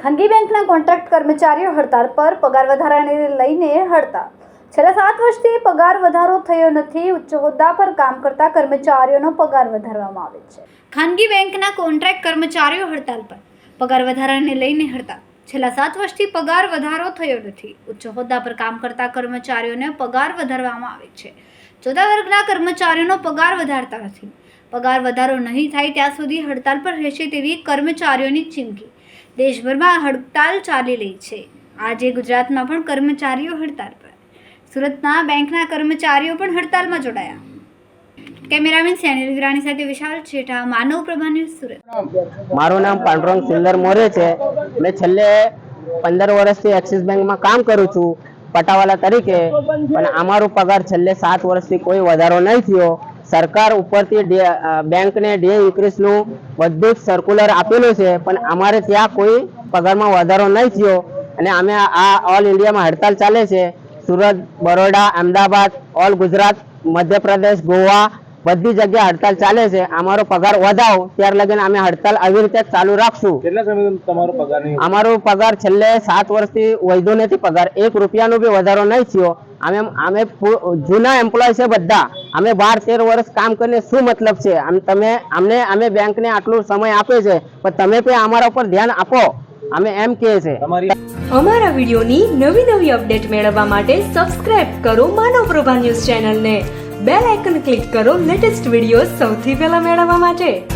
ખાનગી બેંકના કોન્ટ્રાક્ટ કર્મચારીઓ હડતાળ પર પગાર વધારાને લઈને હડતાળ. છેલ્લા સાત વર્ષથી પગાર વધારો થયો નથી. ઉચ્ચ હોદ્દા પર કામ કરતા કર્મચારીઓનો પગાર વધારવામાં આવે છે. ખાનગી બેંકના કોન્ટ્રાક્ટ કર્મચારીઓ હડતાળ પર પગાર વધારાને લઈને હડતાળ. છેલ્લા સાત વર્ષથી પગાર વધારો થયો નથી. ઉચ્ચ હોદ્દા પર કામ કરતા કર્મચારીઓને પગાર વધારવામાં આવે છે. ચોથા વર્ગના કર્મચારીઓનો પગાર વધારતા નથી. પગાર વધારો નહીં થાય ત્યાં સુધી હડતાલ પર રહેશે તેવી કર્મચારીઓની ચીમકી. દેશભરમાં હડતાલ ચાલી રહી છે. આજે ગુજરાતમાં પણ કર્મચારીઓ હડતાલ પર. સુરતના બેંકના કર્મચારીઓ પણ હડતાલમાં જોડાયા. કેમેરામેન સેનિલ વિરાણી સાથે વિશાલ છેઠા, માનવ પ્રભા ન્યૂઝ સુરત. મારું નામ પાંડુરંગ સુંદર મોરે છે. મેં છેલ્લે પંદર વર્ષથી એક્સિસ બેંકમાં કામ કરું છું, પટાવાલા તરીકે. પણ અમારો પગાર છેલ્લે સાત વર્ષથી કોઈ વધારો નહીં થયો. સરકાર ઉપરથી બેંકને ડે ઇન્ક્રીઝનું બધું જ સર્ક્યુલર આપેલું છે પણ અમારે ત્યાં કોઈ પગારમાં વધારો નહીં થયો. અને અમે આ- ઓલ ઇન્ડિયામાં હડતાલ ચાલે છે. સુરત બરોડા અમદાવાદ ઓલ ગુજરાત મધ્યપ્રદેશ ગોવા બધી જગ્યાએ હડતાલ ચાલે છે. અમારો પગાર વધાવો ત્યાર લગીને અમે હડતાલ આવી રીતે ચાલુ રાખશું. કેટલા સમયથી તમારો પગાર અમારો પગાર છેલ્લે સાત વર્ષથી વધુ નથી પગાર. એક રૂપિયાનો બી વધારો નહીં થયો. અમે અમે જૂના એમ્પ્લોય છે બધા. અમે બાર તેર વર્ષ કામ કરીને શું મતલબ છે? આમ તમે અમને અમે બેંકને આટલો સમય આપે છે પણ તમે પણ અમારા ઉપર ધ્યાન આપો. અમે એમ કહે છે. અમારા વિડીયોની નવી નવી અપડેટ મેળવવા માટે સબસ્ક્રાઇબ કરો માનવ પ્રભા ન્યૂઝ ચેનલને. બેલ આઇકન ક્લિક કરો લેટેસ્ટ વીડિયો સૌથી પહેલા મેળવવા માટે.